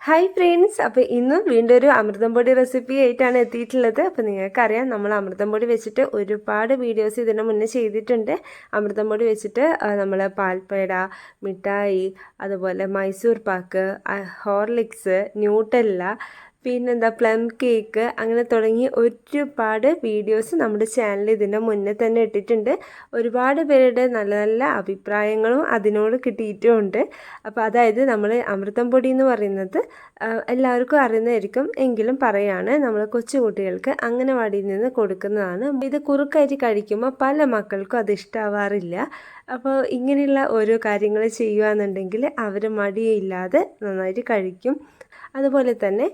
Hi friends അപ്പോൾ ഇന്നും വീണ്ടും ഒരു അമൃതം പൊടി റെസിപ്പി ആയിട്ടാണ് എത്തിയിട്ടുള്ളത്. അപ്പോൾ നിങ്ങൾക്കറിയാം നമ്മൾ അമൃതം പൊടി വെച്ചിട്ട് ഒരുപാട് വീഡിയോസ് ഇതിന് മുന്നേ ചെയ്തിട്ടുണ്ട്. അമൃതം പൊടി വെച്ചിട്ട് നമ്മൾ പാൽപ്പേട മിഠായി അതുപോലെ മൈസൂർ പാക്ക് ഹോർലിക്സ് ന്യൂട്ടല്ല പിന്നെന്താ പ്ലം കേക്ക് അങ്ങനെ തുടങ്ങി ഒരുപാട് വീഡിയോസ് നമ്മുടെ ചാനൽ ഇതിന്റെ മുന്നേ തന്നെ ഇട്ടിട്ടുണ്ട്. ഒരുപാട് പേരുടെ നല്ല നല്ല അഭിപ്രായങ്ങളും അതിനോട് കിട്ടിയിട്ടുമുണ്ട്. അപ്പോൾ അതായത് നമ്മൾ അമൃതം പൊടി എന്ന് പറയുന്നത് എല്ലാവർക്കും അറിയുന്നതായിരിക്കും. എങ്കിലും പറയാണ് നമ്മൾ കൊച്ചുകുട്ടികൾക്ക് അംഗനവാടിയിൽ നിന്ന് കൊടുക്കുന്നതാണ്. ഇത് കുറുക്കായിട്ട് കഴിക്കുമ്പോൾ പല മക്കൾക്കും അത് ഇഷ്ടമാവാറില്ല അപ്പോൾ ഇങ്ങനെയുള്ള ഓരോ കാര്യങ്ങൾ ചെയ്യുകയെന്നുണ്ടെങ്കിൽ അവർ മടിയില്ലാതെ നന്നായിട്ട് കഴിക്കും. അതുപോലെ തന്നെ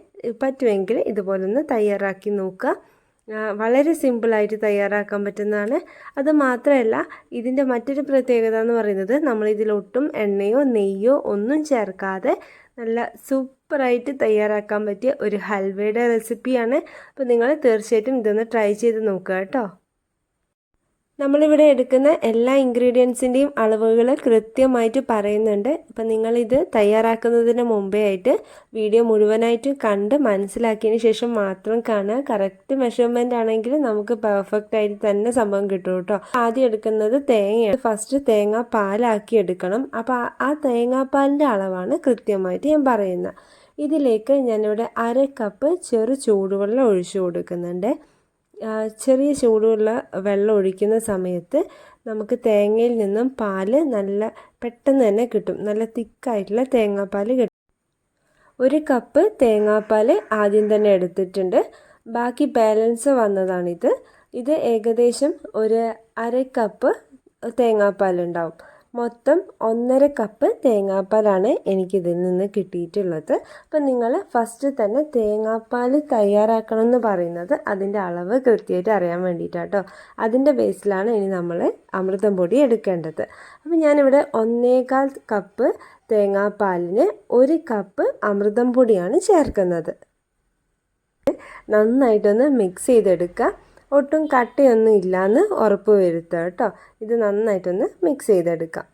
പറ്റുമെങ്കിൽ ഇതുപോലൊന്ന് തയ്യാറാക്കി നോക്കുക. വളരെ സിമ്പിളായിട്ട് തയ്യാറാക്കാൻ പറ്റുന്നതാണ്. അത് മാത്രമല്ല ഇതിന്റെ മറ്റൊരു പ്രത്യേകത എന്ന് പറയുന്നത് നമ്മൾ ഇതിലൊട്ടും എണ്ണയോ നെയ്യോ ഒന്നും ചേർക്കാതെ നല്ല സൂപ്പറായിട്ട് തയ്യാറാക്കാൻ പറ്റിയ ഒരു ഹൽവയുടെ റെസിപ്പിയാണ്. അപ്പോൾ നിങ്ങൾ തീർച്ചയായിട്ടും ഇതൊന്ന് ട്രൈ ചെയ്ത് നോക്കുക കേട്ടോ. നമ്മളിവിടെ എടുക്കുന്ന എല്ലാ ഇൻഗ്രീഡിയൻസിന്റെയും അളവുകൾ കൃത്യമായിട്ട് പറയുന്നുണ്ട്. അപ്പം നിങ്ങളിത് തയ്യാറാക്കുന്നതിന് മുമ്പേ ആയിട്ട് വീഡിയോ മുഴുവനായിട്ടും കണ്ട് മനസ്സിലാക്കിയതിന് ശേഷം മാത്രം കാണുക. കറക്റ്റ് മെഷർമെന്റ് ആണെങ്കിൽ നമുക്ക് പെർഫെക്റ്റ് ആയിട്ട് തന്നെ സംഭവം കിട്ടും കേട്ടോ. ആദ്യം എടുക്കുന്നത് തേങ്ങയാണ്. ഫസ്റ്റ് തേങ്ങ പാലാക്കി എടുക്കണം. അപ്പോൾ ആ- തേങ്ങാപ്പാലിന്റെ അളവാണ് കൃത്യമായിട്ട് ഞാൻ പറയുന്നത്. ഇതിലേക്ക് ഞാനിവിടെ അര കപ്പ് ചെറു ചൂടുവെള്ളം ഒഴിച്ചു കൊടുക്കുന്നുണ്ട്. ചെറിയ ചൂടുള്ള വെള്ളം ഒഴിക്കുന്ന സമയത്ത് നമുക്ക് തേങ്ങയിൽ നിന്നും പാൽ നല്ല പെട്ടെന്ന് തന്നെ കിട്ടും. നല്ല തിക്കായിട്ടുള്ള തേങ്ങാപ്പാൽ കിട്ടും. ഒരു കപ്പ് തേങ്ങാപ്പാൽ ആദ്യം തന്നെ എടുത്തിട്ടുണ്ട്. ബാക്കി ബാലൻസ് വന്നതാണിത്. ഇത് ഏകദേശം ഒരു അര കപ്പ് തേങ്ങാപ്പാൽ ഉണ്ടാവും മൊത്തം ഒന്നര കപ്പ് തേങ്ങാപ്പാലാണ് എനിക്കിതിൽ നിന്ന് കിട്ടിയിട്ടുള്ളത്. അപ്പം നിങ്ങൾ ഫസ്റ്റ് തന്നെ തേങ്ങാപ്പാൽ തയ്യാറാക്കണം എന്ന് പറയുന്നത് അതിന്റെ അളവ് കൃത്യമായിട്ട് അറിയാൻ വേണ്ടിയിട്ടാട്ടോ. അതിന്റെ ബേസിലാണ് ഇനി നമ്മൾ അമൃതം പൊടി എടുക്കേണ്ടത്. അപ്പം ഞാനിവിടെ ഒന്നേകാൽ കപ്പ് തേങ്ങാപ്പാലിന് ഒരു കപ്പ് അമൃതം പൊടിയാണ് ചേർക്കുന്നത്. നന്നായിട്ടൊന്ന് മിക്സ് ചെയ്തെടുക്കുക. ഒട്ടും കട്ടിയൊന്നും ഇല്ലയെന്ന് ഉറപ്പ് വരുത്തുക കേട്ടോ. ഇത് നന്നായിട്ടൊന്ന് മിക്സ് ചെയ്തെടുക്കാം.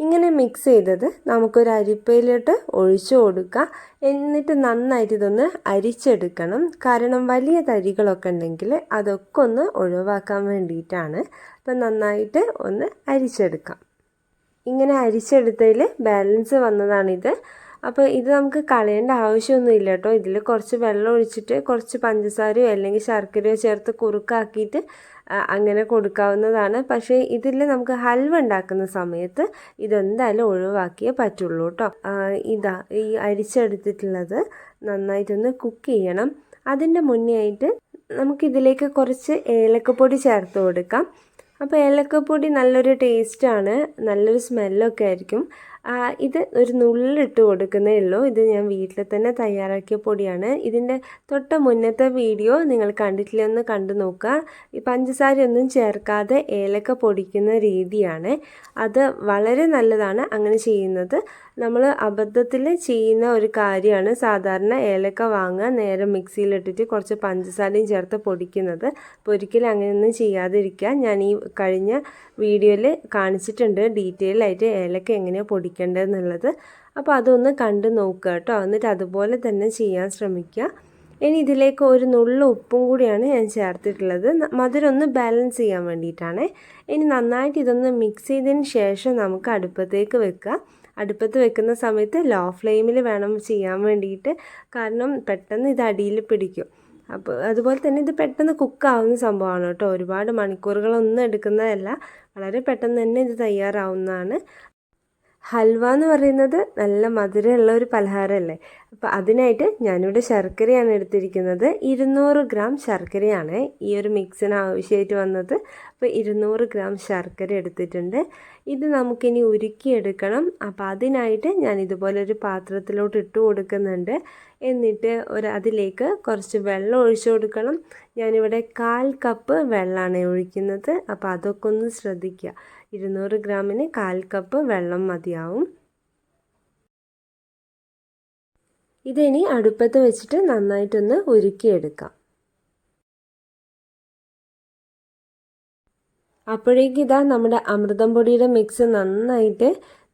ഇങ്ങനെ മിക്സ് ചെയ്തത് നമുക്കൊരു അരിപ്പയിലോട്ട് ഒഴിച്ചു കൊടുക്കാം. എന്നിട്ട് നന്നായിട്ട് ഇതൊന്ന് അരിച്ചെടുക്കണം. കാരണം വലിയ തരികളൊക്കെ ഉണ്ടെങ്കിൽ അതൊക്കെ ഒന്ന് ഒഴിവാക്കാൻ വേണ്ടിയിട്ടാണ്. അപ്പം നന്നായിട്ട് ഒന്ന് അരിച്ചെടുക്കാം. ഇങ്ങനെ അരിച്ചെടുത്തതിൽ ബാലൻസ് വന്നതാണിത്. അപ്പോൾ ഇത് നമുക്ക് കളയേണ്ട ആവശ്യമൊന്നുമില്ല കേട്ടോ. ഇതിൽ കുറച്ച് വെള്ളം ഒഴിച്ചിട്ട് കുറച്ച് പഞ്ചസാരയോ അല്ലെങ്കിൽ ശർക്കരയോ ചേർത്ത് കുറുക്കാക്കിയിട്ട് അങ്ങനെ കൊടുക്കാവുന്നതാണ്. പക്ഷേ ഇതിൽ നമുക്ക് ഹൽവ ഉണ്ടാക്കുന്ന സമയത്ത് ഇതെന്തായാലും ഒഴിവാക്കിയേ പറ്റുള്ളൂ കേട്ടോ. ഇതാ ഈ അരിച്ചെടുത്തിട്ടുള്ളത് നന്നായിട്ടൊന്ന് കുക്ക് ചെയ്യണം. അതിന്റെ മുന്നേ ആയിട്ട് നമുക്കിതിലേക്ക് കുറച്ച് ഏലക്കപ്പൊടി ചേർത്ത് കൊടുക്കാം. അപ്പോൾ ഏലക്കപ്പൊടി നല്ലൊരു ടേസ്റ്റാണ് നല്ലൊരു സ്മെല്ലൊക്കെ ആയിരിക്കും. ഇത് ഒരു നുള്ളിട്ട് കൊടുക്കുന്നേ ഉള്ളൂ. ഇത് ഞാൻ വീട്ടിൽ തന്നെ തയ്യാറാക്കിയ പൊടിയാണ്. ഇതിന്റെ തൊട്ട് മുന്നത്തെ വീഡിയോ നിങ്ങൾ കണ്ടിട്ടില്ല ഒന്ന് കണ്ടു നോക്കുക. ഈ പഞ്ചസാരയൊന്നും ചേർക്കാതെ ഏലക്ക പൊടിക്കുന്ന രീതിയാണ്. അത് വളരെ നല്ലതാണ് അങ്ങനെ ചെയ്യുന്നത്. നമ്മൾ അബദ്ധത്തിൽ ചെയ്യുന്ന ഒരു കാര്യമാണ് സാധാരണ ഏലക്ക വാങ്ങുക നേരെ മിക്സിയിലിട്ടിട്ട് കുറച്ച് പഞ്ചസാരയും ചേർത്ത് പൊടിക്കുന്നത്. അപ്പോൾ ഒരിക്കലും അങ്ങനെയൊന്നും ചെയ്യാതിരിക്കുക. ഞാൻ ഈ കഴിഞ്ഞ വീഡിയോയിൽ കാണിച്ചിട്ടുണ്ട് ഡീറ്റെയിൽ ആയിട്ട് ഏലക്ക എങ്ങനെയാണ് പൊടിക്കേണ്ടതെന്നുള്ളത് അപ്പോൾ അതൊന്ന് കണ്ട് നോക്കുക കേട്ടോ. എന്നിട്ട് അതുപോലെ തന്നെ ചെയ്യാൻ ശ്രമിക്കുക. ഇനി ഇതിലേക്ക് ഒരു നുള്ള ഉപ്പും കൂടിയാണ് ഞാൻ ചേർത്തിട്ടുള്ളത്. മധുരം ഒന്ന് ബാലൻസ് ചെയ്യാൻ വേണ്ടിയിട്ടാണ്. ഇനി നന്നായിട്ട് ഇതൊന്ന് മിക്സ് ചെയ്തതിന് ശേഷം നമുക്ക് അടുപ്പത്തേക്ക് വെക്കുക. അടുപ്പത്ത് വെക്കുന്ന സമയത്ത് ലോ ഫ്ലെയിമിൽ വേണം ചെയ്യാൻ വേണ്ടിയിട്ട്. കാരണം പെട്ടെന്ന് ഇത് അടിയിൽ പിടിക്കും. അപ്പോൾ അതുപോലെ തന്നെ ഇത് പെട്ടെന്ന് കുക്കാവുന്ന സംഭവമാണ് കേട്ടോ. ഒരുപാട് മണിക്കൂറുകളൊന്നും എടുക്കുന്നതല്ല. വളരെ പെട്ടെന്ന് തന്നെ ഇത് തയ്യാറാവുന്നതാണ്. ഹൽവ എന്ന് പറയുന്നത് നല്ല മധുരമുള്ള ഒരു പലഹാരമല്ലേ? അപ്പോൾ അതിനായിട്ട് ഞാനിവിടെ ശർക്കരയാണ് എടുത്തിരിക്കുന്നത്. ഇരുന്നൂറ് ഗ്രാം ശർക്കരയാണ് ഈ ഒരു മിക്സിന് ആവശ്യമായിട്ട് വന്നത്. അപ്പോൾ ഇരുന്നൂറ് ഗ്രാം ശർക്കര എടുത്തിട്ടുണ്ട്. ഇത് നമുക്കിനി ഉരുക്കിയെടുക്കണം. അപ്പോൾ അതിനായിട്ട് ഞാൻ ഇതുപോലെ ഒരു പാത്രത്തിലോട്ട് ഇട്ട് കൊടുക്കുന്നുണ്ട്. എന്നിട്ട് ഒരു അതിലേക്ക് കുറച്ച് വെള്ളം ഒഴിച്ചു കൊടുക്കണം. ഞാനിവിടെ കാൽ കപ്പ് വെള്ളമാണ് ഒഴിക്കുന്നത്. അപ്പോൾ അതൊക്കെ ഒന്ന് ശ്രദ്ധിക്കുക. ഇരുന്നൂറ് ഗ്രാമിന് കാൽ കപ്പ് വെള്ളം മതിയാവും. ഇതിനി അടുപ്പത്ത് വെച്ചിട്ട് നന്നായിട്ടൊന്ന് ഉരുക്കിയെടുക്കാം. അപ്പോഴേക്ക് ഇതാ നമ്മുടെ അമൃതം പൊടിയുടെ മിക്സ് നന്നായിട്ട്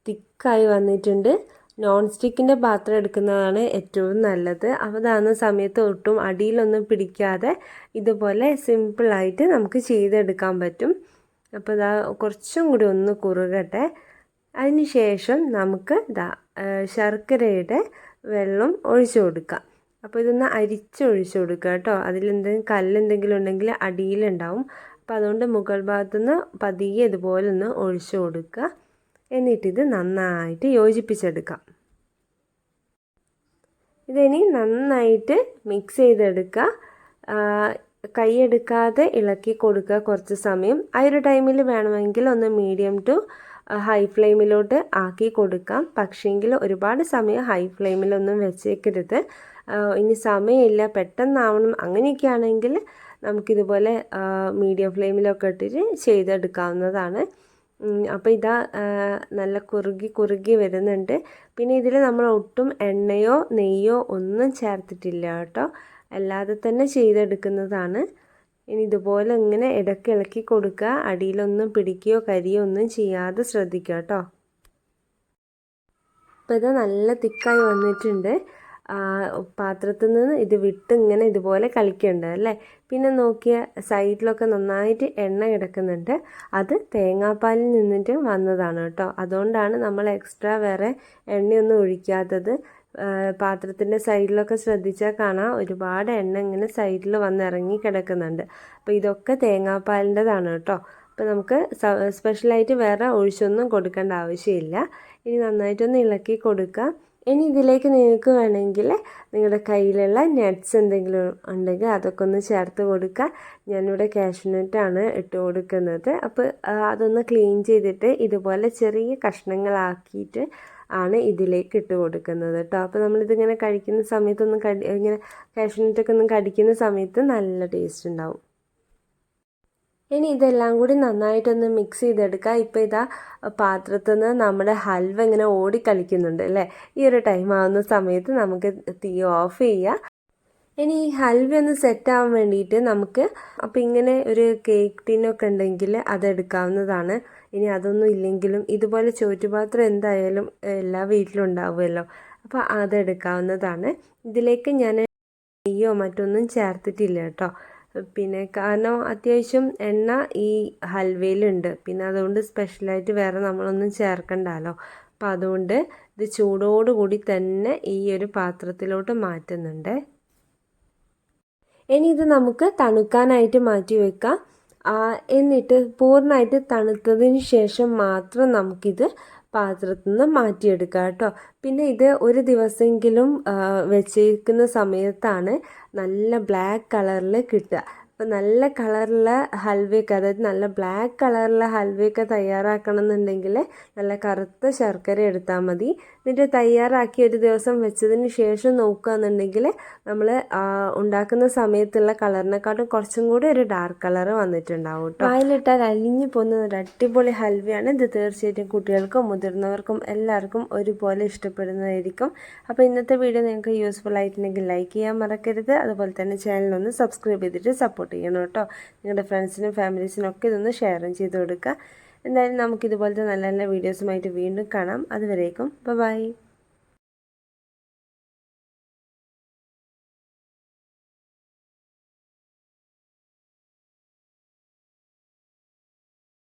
തിക്കായി വന്നിട്ടുണ്ട്. നോൺ സ്റ്റിക്കിന്റെ പാത്രം എടുക്കുന്നതാണ് ഏറ്റവും നല്ലത്. അവതാകുന്ന സമയത്ത് ഒട്ടും അടിയിലൊന്നും പിടിക്കാതെ ഇതുപോലെ സിമ്പിളായിട്ട് നമുക്ക് ചെയ്തെടുക്കാൻ പറ്റും. അപ്പോൾ ഇതാ കുറച്ചും കൂടി ഒന്ന് കുറുകട്ടെ. ശേഷം നമുക്ക് ഇതാ ശർക്കരയുടെ വെള്ളം ഒഴിച്ചു കൊടുക്കാം. അപ്പോൾ ഇതൊന്ന് അരിച്ചൊഴിച്ചു കൊടുക്കുക കേട്ടോ. അതിലെന്തെങ്കിലും കല്ലെന്തെങ്കിലും ഉണ്ടെങ്കിൽ അടിയിലുണ്ടാവും. അപ്പോൾ അതുകൊണ്ട് മുകൾ ഭാഗത്തുനിന്ന് പതിയെ ഇതുപോലെ ഒന്ന് ഒഴിച്ചു കൊടുക്കുക. എന്നിട്ടിത് നന്നായിട്ട് യോജിപ്പിച്ചെടുക്കാം. ഇതിനി നന്നായിട്ട് മിക്സ് ചെയ്തെടുക്കുക. കൈയെടുക്കാതെ ഇളക്കി കൊടുക്കുക കുറച്ച് സമയം. ആ ഒരു ടൈമിൽ വേണമെങ്കിൽ ഒന്ന് മീഡിയം ടു ഹൈ ഫ്ലെയിമിലോട്ട് ആക്കി കൊടുക്കാം. പക്ഷേങ്കിൽ ഒരുപാട് സമയം ഹൈ ഫ്ലെയിമിലൊന്നും വെച്ചേക്കരുത്. ഇനി സമയമില്ല പെട്ടെന്നാവണം. അങ്ങനെയൊക്കെ ആണെങ്കിൽ നമുക്കിതുപോലെ മീഡിയം ഫ്ലെയിമിലൊക്കെ ഇട്ടിട്ട് ചെയ്തെടുക്കാവുന്നതാണ്. അപ്പോൾ ഇതാ നല്ല കുറുകി കുറുകി വരുന്നുണ്ട്. പിന്നെ ഇതിൽ നമ്മൾ ഒട്ടും എണ്ണയോ നെയ്യോ ഒന്നും ചേർത്തിട്ടില്ല കേട്ടോ. അല്ലാതെ തന്നെ ചെയ്തെടുക്കുന്നതാണ്. ഇനി ഇതുപോലെ ഇങ്ങനെ ഇടയ്ക്ക് ഇളക്കി കൊടുക്കുക. അടിയിലൊന്നും പിടിക്കുകയോ കരിയോ ഒന്നും ചെയ്യാതെ ശ്രദ്ധിക്കുക കേട്ടോ. ഇപ്പോൾ ഇത് നല്ല തിക്കായി വന്നിട്ടുണ്ട്. പാത്രത്തിൽ നിന്ന് ഇത് വിട്ട് ഇങ്ങനെ ഇതുപോലെ കളിക്കുന്നുണ്ട് അല്ലേ? പിന്നെ നോക്കിയ സൈഡിലൊക്കെ നന്നായിട്ട് എണ്ണ കിടക്കുന്നുണ്ട്. അത് തേങ്ങാപ്പാലിൽ നിന്നിട്ട് വന്നതാണ് കേട്ടോ. അതുകൊണ്ടാണ് നമ്മൾ എക്സ്ട്രാ വേറെ എണ്ണയൊന്നും ഒഴിക്കാത്തത്. പാത്രത്തിന്റെ സൈഡിലൊക്കെ ശ്രദ്ധിച്ചാൽ കാണാം. ഒരുപാട് എണ്ണ ഇങ്ങനെ സൈഡിൽ വന്ന് ഇറങ്ങി കിടക്കുന്നുണ്ട്. അപ്പോൾ ഇതൊക്കെ തേങ്ങാപ്പാലിന്റെതാണ് കേട്ടോ. അപ്പോൾ നമുക്ക് സ്പെഷ്യലായിട്ട് വേറെ ഒഴിച്ചൊന്നും കൊടുക്കേണ്ട ആവശ്യമില്ല. ഇനി നന്നായിട്ടൊന്ന് ഇളക്കി കൊടുക്കുക ഇനി ഇതിലേക്ക് നിങ്ങൾക്ക് വേണമെങ്കിൽ നിങ്ങളുടെ കയ്യിലുള്ള നട്ട്സ് എന്തെങ്കിലും ഉണ്ടെങ്കിൽ അതൊക്കെ ഒന്ന് ചേർത്ത് കൊടുക്കുക. ഞാനിവിടെ കാഷ്നട്ടാണ് ഇട്ട് കൊടുക്കുന്നത്. അപ്പോൾ അതൊന്ന് ക്ലീൻ ചെയ്തിട്ട് ഇതുപോലെ ചെറിയ കഷ്ണങ്ങളാക്കിയിട്ട് ആണ് ഇതിലേക്ക് ഇട്ട് കൊടുക്കുന്നത് കേട്ടോ അപ്പോൾ നമ്മളിതിങ്ങനെ കഴിക്കുന്ന സമയത്തൊന്നും കടി ഇങ്ങനെ കാഷ്നട്ടൊക്കെ ഒന്ന് കടിക്കുന്ന സമയത്ത് നല്ല ടേസ്റ്റ് ഉണ്ടാവും. ഇനി ഇതെല്ലാം കൂടി നന്നായിട്ടൊന്ന് മിക്സ് ചെയ്തെടുക്കുക ഇപ്പോൾ ഇതാ പാത്രത്തിൽ നിന്ന് നമ്മുടെ ഹൽവ ഇങ്ങനെ ഓടിക്കളിക്കുന്നുണ്ട് അല്ലേ? ഈ ഒരു ടൈം ആവുന്ന സമയത്ത് നമുക്ക് തീ ഓഫ് ചെയ്യുക ഇനി ഈ ഹൽവ ഒന്ന് സെറ്റ് ആവാൻ വേണ്ടിയിട്ട് നമുക്ക് അപ്പം ഇങ്ങനെ ഒരു കേക്ക് ടിന്നൊക്കെ ഉണ്ടെങ്കിൽ അതെടുക്കാവുന്നതാണ് ഇനി അതൊന്നും ഇല്ലെങ്കിലും ഇതുപോലെ ചോറ്റുപാത്രം എന്തായാലും എല്ലാ വീട്ടിലും ഉണ്ടാവുമല്ലോ. അപ്പോൾ അതെടുക്കാവുന്നതാണ് ഇതിലേക്ക് ഞാൻ നെയ്യോ മറ്റൊന്നും ചേർത്തിട്ടില്ല കേട്ടോ. പിന്നെ കാരണം അത്യാവശ്യം എണ്ണ ഈ ഹൽവയിലുണ്ട്. പിന്നെ അതുകൊണ്ട് സ്പെഷ്യലായിട്ട് വേറെ നമ്മളൊന്നും ചേർക്കണ്ടല്ലോ അപ്പോൾ അതുകൊണ്ട് ഇത് ചൂടോടുകൂടി തന്നെ ഈ ഒരു പാത്രത്തിലോട്ട് മാറ്റുന്നുണ്ട്. ഇനി ഇത് നമുക്ക് തണുക്കാനായിട്ട് മാറ്റി വെക്കാം. എന്നിട്ട് പൂർണമായിട്ട് തണുത്തതിന് ശേഷം മാത്രം നമുക്കിത് പാത്രത്തിൽ നിന്ന് മാറ്റിയെടുക്കുക കേട്ടോ. പിന്നെ ഇത് ഒരു ദിവസമെങ്കിലും വെച്ചിരിക്കുന്ന സമയത്താണ് നല്ല ബ്ലാക്ക് കളറിൽ കിട്ടുക. അപ്പോൾ നല്ല കളറുള്ള ഹൽവയൊക്കെ അതായത് നല്ല ബ്ലാക്ക് കളറുള്ള ഹൽവയൊക്കെ തയ്യാറാക്കണം എന്നുണ്ടെങ്കിൽ നല്ല കറുത്ത ശർക്കര എടുത്താൽ മതി. എന്നിട്ട് തയ്യാറാക്കി ഒരു ദിവസം വെച്ചതിന് ശേഷം നോക്കുകയെന്നുണ്ടെങ്കിൽ നമ്മൾ ഉണ്ടാക്കുന്ന സമയത്തുള്ള കളറിനെക്കാട്ടും കുറച്ചും കൂടി ഒരു ഡാർക്ക് കളർ വന്നിട്ടുണ്ടാവും കേട്ടോ അതിലിട്ടാൽ അലിഞ്ഞു പോകുന്ന ഒരു അടിപൊളി ഹൽവയാണ്. ഇത് തീർച്ചയായിട്ടും കുട്ടികൾക്കും മുതിർന്നവർക്കും എല്ലാവർക്കും ഒരുപോലെ ഇഷ്ടപ്പെടുന്നതായിരിക്കും. അപ്പോൾ ഇന്നത്തെ വീഡിയോ നിങ്ങൾക്ക് യൂസ്ഫുൾ ആയിട്ടുണ്ടെങ്കിൽ ലൈക്ക് ചെയ്യാൻ മറക്കരുത്. അതുപോലെ തന്നെ ചാനലൊന്ന് സബ്സ്ക്രൈബ് ചെയ്തിട്ട് സപ്പോർട്ട് സപ്പോർട്ട് ചെയ്യണം കേട്ടോ. നിങ്ങളുടെ ഫ്രണ്ട്സിനും ഫാമിലീസിനും ഒക്കെ ഇതൊന്ന് ഷെയറും ചെയ്ത് കൊടുക്കുക. എന്തായാലും നമുക്കിതുപോലത്തെ നല്ല നല്ല വീഡിയോസുമായിട്ട് വീണ്ടും കാണാം. അതുവരേക്കും ബൈ